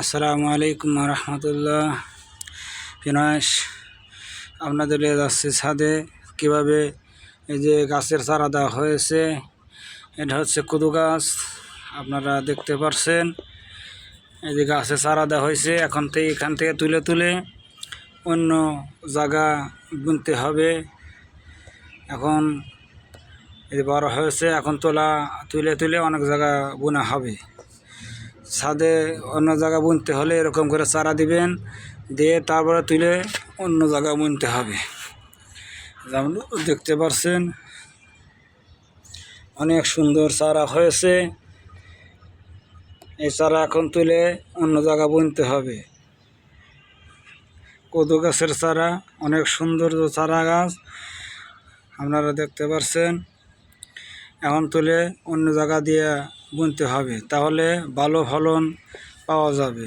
আসসালামু আলাইকুম রহমতুল্লাহ। ফিনাস আপনাদের যাচ্ছে ছাদে। কীভাবে এই যে গাছের চারা দেওয়া হয়েছে, এটা হচ্ছে কুদু গাছ, আপনারা দেখতে পারছেন। এই যে গাছের চারা দেওয়া হয়েছে, এখন থেকে এখান থেকে তুলে তুলে অন্য জায়গা বুনতে হবে। এখন এই বড় হয়েছে, এখন তোলা, তুলে তুলে অনেক জায়গা বোনা হবে। ছাদে অন্য জায়গা বুনতে হলে এরকম করে চারা দিবেন, দিয়ে তারপরে তুলে অন্য জায়গা বুনতে হবে। যেমন দেখতে পারছেন, অনেক সুন্দর চারা হয়েছে। এই চারা এখন তুলে অন্য জায়গা বুনতে হবে। কদু গাছের চারা, অনেক সুন্দর চারা গাছ, আপনারা দেখতে পারছেন। এখন তুলে অন্য জায়গা দিয়ে বুনতে হবে তাহলে ভালো ফলন পাওয়া যাবে।